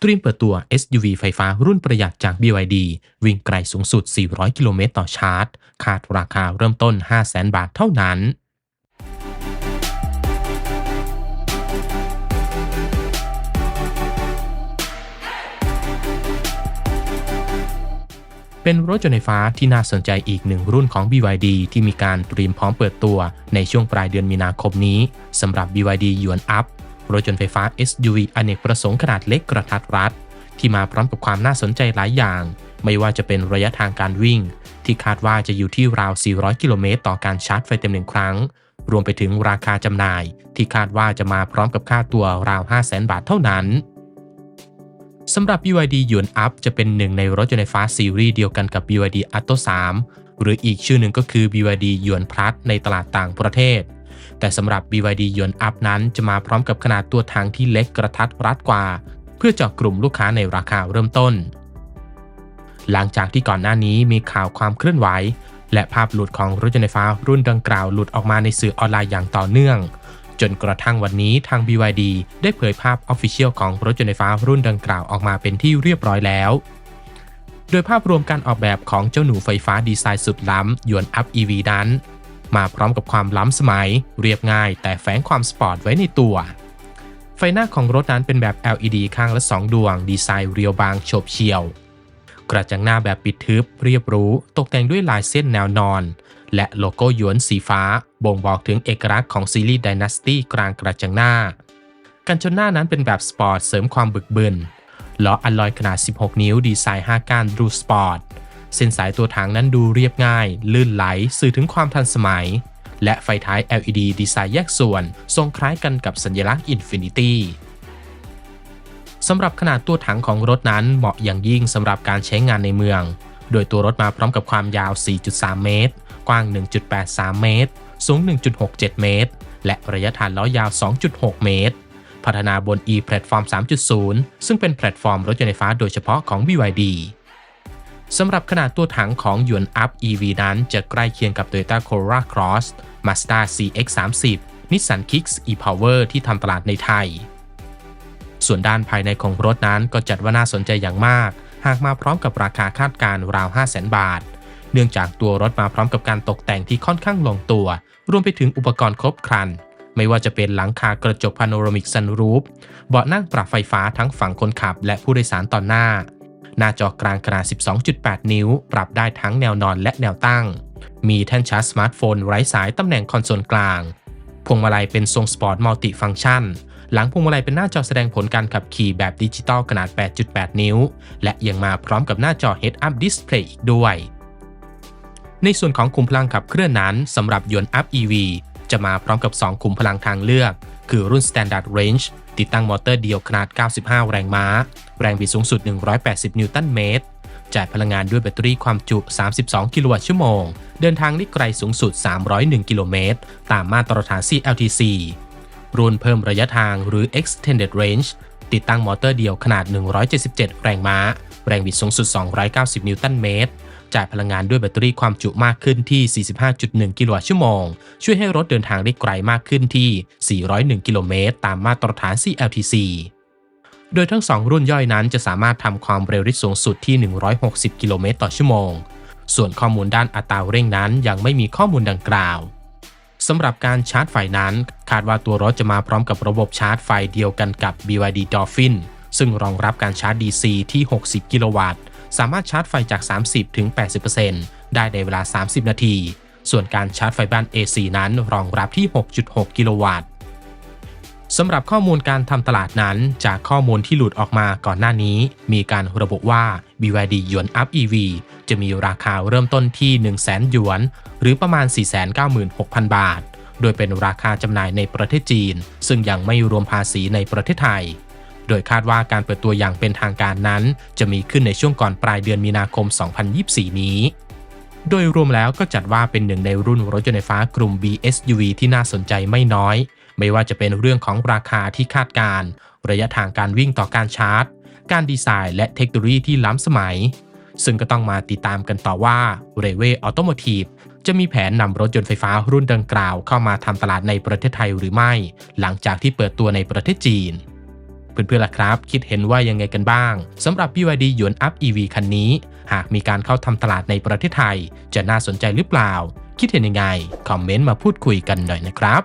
เตรียมเปิดตัว SUV ไฟฟ้ารุ่นประหยัดจาก BYD วิ่งไกลสูงสุด 400 กิโลเมตรต่อชาร์จ คาดราคาเริ่มต้น 500,000 บาทเท่านั้นเป็นรถยนต์ไฟฟ้าที่น่าสนใจอีกหนึ่งรุ่นของ BYD ที่มีการเตรียมพร้อมเปิดตัวในช่วงปลายเดือนมีนาคมนี้สำหรับ BYD ยวนอัพ รถยนต์ไฟฟ้า SUV อเนกประสงค์ขนาดเล็กกระทัดรัด ที่มาพร้อมกับความน่าสนใจหลายอย่าง ไม่ว่าจะเป็นระยะทางการวิ่ง ที่คาดว่าจะอยู่ที่ราว 400 กิโลเมตรต่อการชาร์จไฟเต็มหนึ่งครั้ง รวมไปถึงราคาจำหน่าย ที่คาดว่าจะมาพร้อมกับค่าตัวราว 500,000 บาทเท่านั้นสำหรับ BYD ยวนอัพจะเป็นหนึ่งในรถยนต์ไฟฟ้าซีรีส์เดียวกันกับ BYD Atto 3 หรืออีกชื่อหนึ่งก็คือ BYD ยวนพลัสในตลาดต่างประเทศ แต่สำหรับ BYD ยวนอัพนั้นจะมาพร้อมกับขนาดตัวถังที่เล็กกระทัดรัดกว่า เพื่อเจาะกลุ่มลูกค้าในราคาเริ่มต้น หลังจากที่ก่อนหน้านี้มีข่าวความเคลื่อนไหว และภาพหลุดของรถยนต์ไฟฟ้ารุ่นดังกล่าวหลุดออกมาในสื่อออนไลน์อย่างต่อเนื่อง จนกระทั่งวันนี้ทาง BYD ได้เผยภาพ Official ของรถยนต์ไฟฟ้ารุ่นดังกล่าวออกมาเป็นที่เรียบร้อยแล้วโดยภาพรวมการออกแบบของเจ้าหนูไฟฟ้าดีไซน์สุดล้ำยวนอัพ EV นั้น มาพร้อมกับความล้ำสมัย เรียบง่าย แต่แฝงความสปอร์ตไว้ในตัว ไฟหน้าของรถนั้นเป็นแบบ LED ข้างละ 2 ดวง ดีไซน์เรียวบางโฉบเฉี่ยว กระจังหน้าแบบปิดทึบ เรียบรู้ ตกแต่งด้วยลายเส้นแนวนอน และโลโก้หยวนสีฟ้า บ่งบอกถึงเอกลักษณ์ของซีรีส์ Dynasty กลางกระจังหน้า กันชนหน้านั้นเป็นแบบสปอร์ตเสริมความบึกบึนล้ออัลลอยขนาด 16 นิ้ว ดีไซน์ 5 ก้านดูสปอร์ต เส้นสายตัวถังนั้นดูเรียบง่าย ลื่นไหลสื่อถึงความทันสมัย และไฟท้าย LED ดีไซน์แยกส่วน ทรงคล้ายกันกับสัญลักษณ์ Infinity สำหรับขนาดตัวถังของรถนั้นเหมาะอย่างยิ่งสำหรับการใช้งานในเมือง โดยตัวรถมาพร้อมกับความยาว 4.3 เมตร กว้าง 1.83 เมตร สูง 1.67 เมตร และระยะฐานล้อยาว 2.6 เมตร พัฒนาบน e-Platform 3.0 ซึ่งเป็นแพลตฟอร์มรถยนต์ไฟฟ้าโดยเฉพาะของ BYD สำหรับขนาดตัวถังของยวนอัพ EV นั้นจะใกล้เคียงกับ Toyota Corolla Cross Mazda CX-30 Nissan Kicks e-Power ที่ทำตลาดในไทย ส่วนด้านภายในของรถนั้นก็จัดว่าน่าสนใจอย่างมาก หากมาพร้อมกับราคาคาดการ์ราว 500,000 บาท เนื่องจากตัวรถมาพร้อมกับการตกแต่งที่ค่อนข้างลงตัว รวมไปถึงอุปกรณ์ครบครัน ไม่ว่าจะเป็นหลังคากระจกพาโนรามิกซันรูฟ เบาะนั่งปรับไฟฟ้าทั้งฝั่งคนขับและผู้โดยสารตอนหน้า หน้าจอกลางขนาด 12.8 นิ้ว ปรับได้ทั้งแนวนอนและแนวตั้ง มีแท่นชาร์จสมาร์ทโฟนไร้สายตำแหน่งคอนโซลกลาง พวงมาลัยเป็นทรงสปอร์ตมัลติฟังก์ชัน หลังพวงมาลัยเป็นหน้าจอแสดงผลการขับขี่แบบดิจิตอลขนาด 8.8 นิ้ว และยังมาพร้อมกับหน้าจอ Head-Up Display อีกด้วยในส่วนของคุมพลังขับเคลื่อนนั้นสำหรับยนต์ Up EV จะมาพร้อมกับ2คุมพลังทางเลือก คือรุ่น Standard Range ติดตั้งมอเตอร์เดียวขนาด 95 แรงม้า แรงบิดสูงสุด 180 นิวตันเมตร จ่ายพลังงานด้วยแบตเตอรี่ความจุ 32 กิโลวัตต์ชั่วโมง เดินทางได้ไกลสูงสุด 301 กิโลเมตร ตามมาตรฐาน CLTC รุ่นเพิ่มระยะทางหรือ Extended Range ติดตั้งมอเตอร์เดียวขนาด 177 แรงม้า แรงบิดสูงสุด 290 นิวตันเมตร จ่ายพลังงานด้วยแบตเตอรี่ความจุมากขึ้นที่ 45.1 กิโลวัตต์ชั่วโมง ช่วยให้รถเดินทางได้ไกลมากขึ้นที่ 401 กิโลเมตร ตามมาตรฐาน CLTC โดยทั้ง 2 รุ่นย่อยนั้นจะสามารถทำความเร็วได้สูงสุดที่ 160 กิโลเมตรต่อชั่วโมง ส่วนข้อมูลด้านอัตราเร่งนั้นยังไม่มีข้อมูลดังกล่าวสำหรับการชาร์จไฟนั้น คาดว่าตัวรถจะมาพร้อมกับระบบชาร์จไฟเดียวกันกับ BYD Dolphin ซึ่งรองรับการชาร์จ DC ที่ 60 กิโลวัตต์ สามารถชาร์จไฟจาก 30ถึง80%ได้ในเวลา 30 นาที ส่วนการชาร์จไฟบ้าน AC นั้นรองรับที่ 6.6 กิโลวัตต์สำหรับข้อมูลการทำตลาดนั้น จากข้อมูลที่หลุดออกมาก่อนหน้านี้ มีการระบุว่า BYD หยวน Up EV จะมีราคาเริ่มต้นที่ 100,000หยวน หรือประมาณ 496,000 บาท โดยเป็นราคาจำหน่ายในประเทศจีน ซึ่งยังไม่รวมภาษีในประเทศไทย โดยคาดว่าการเปิดตัวอย่างเป็นทางการนั้น จะมีขึ้นในช่วงก่อนปลายเดือนมีนาคม 2024 นี้ โดยรวมแล้วก็จัดว่าเป็นหนึ่งในรุ่นรถยนต์ไฟฟ้ากลุ่ม BSUV ที่น่าสนใจไม่น้อย ไม่ว่าจะเป็นเรื่องของราคาที่คาดการณ์ระยะทางการวิ่งต่อการชาร์จ การดีไซน์และเทคโนโลยีที่ล้ำสมัย ซึ่งก็ต้องมาติดตามกันต่อว่า r e w a y Automotive จะมีแผนนำรถยนต์ไฟฟ้ารุ่นดังกล่าวเข้ามาทำตลาดในประเทศไทยหรือไม่ หลังจากที่เปิดตัวในประเทศจีน เพื่อนๆล่ะครับ คิดเห็นว่ายังไงกันบ้างสำหรับ BYD หยวนอัพ EV คันนี้ หากมีการเข้าทำตลาดในประเทศไทย จะน่าสนใจหรือเปล่า คิดเห็นยังไง คอมเมนต์มาพูดคุยกันหน่อยนะครับ